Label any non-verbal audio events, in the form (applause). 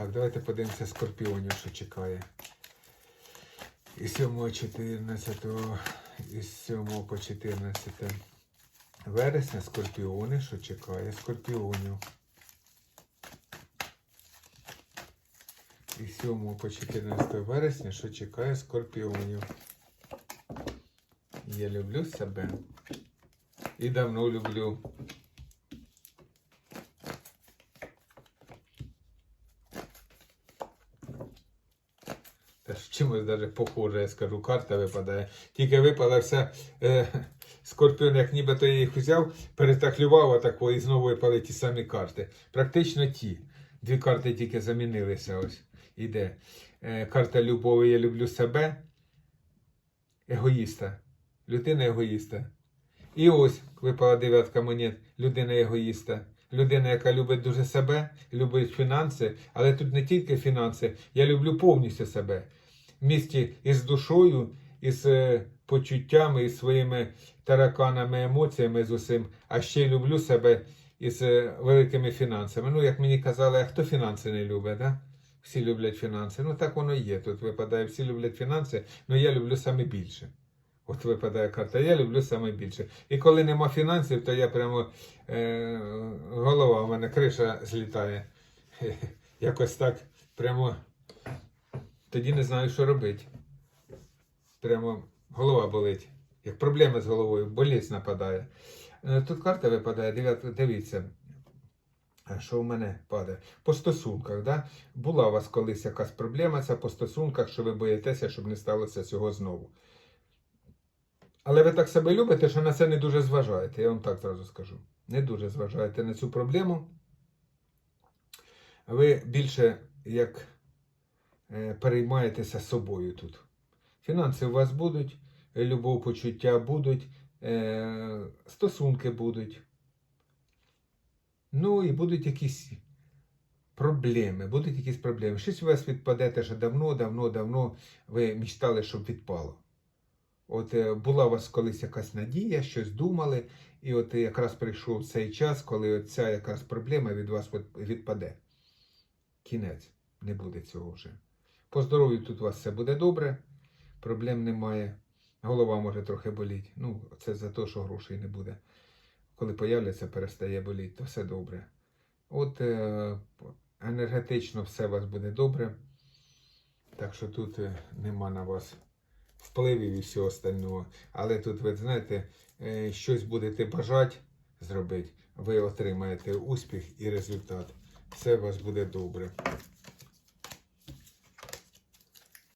Так, давайте подивимося скорпіонів, що чекає. Із 7 14 із 7 по 14 вересня скорпіони, що чекає скорпіонів. Із 7 по 14 вересня, що чекає скорпіонів. Я люблю себе. І давно люблю. Чимось навіть похоже, я скажу, карта випадає. Тільки випала вся е, скорпіон, як нібито я їх взяв, перетахлював отако і знову випали ті самі карти. Практично ті. Дві карти тільки замінилися. Ось. Іде. Е, карта любові, я люблю себе. Егоїста. Людина егоїста. І ось випала дев'ятка монет. Людина егоїста. Людина, яка любить дуже себе, любить фінанси, але тут не тільки фінанси, я люблю повністю себе. Місті із душою, із е, почуттями, із своїми тараканами, емоціями з усім, а ще й люблю себе із е, великими фінансами. Ну, як мені казали, а хто фінанси не любить, да? Всі люблять фінанси. Ну так воно є. Тут випадає, всі люблять фінанси, але я люблю саме більше. От випадає карта, я люблю саме більше. І коли нема фінансів, то я прямо е, голова, у мене криша злітає. (laughs) Якось так прямо тоді не знаю, що робити. Прямо голова болить. Як проблеми з головою, болість нападає. Е, Тут карта випадає, дивіться, е, що у мене падає. По стосунках, да? була у вас колись якась проблема ця по стосунках, що ви боїтеся, щоб не сталося цього знову. Але ви так себе любите, що на це не дуже зважаєте. Я вам так зразу скажу. Не дуже зважаєте на цю проблему. Ви більше як переймаєтеся собою тут. Фінанси у вас будуть, е, любов, почуття будуть, е, стосунки будуть. Ну і будуть якісь проблеми. Будуть якісь проблеми. Щось у вас відпаде, те, що давно, давно, давно ви мечтали, щоб відпало. От е, була у вас колись якась надія, щось думали, і от е, якраз прийшов цей час, коли ця якась проблема від вас відпаде. Кінець, не буде цього вже. По здоров'ю тут у вас все буде добре, проблем немає. Голова може трохи боліти. Ну, це за те, що грошей не буде. Коли появляться, перестає боліти, то все добре. От е, енергетично все у вас буде добре. Так що тут е, нема на вас впливів і всього остального. Але тут, ви знаєте, е, щось будете бажати зробити, ви отримаєте успіх і результат. Все у вас буде добре.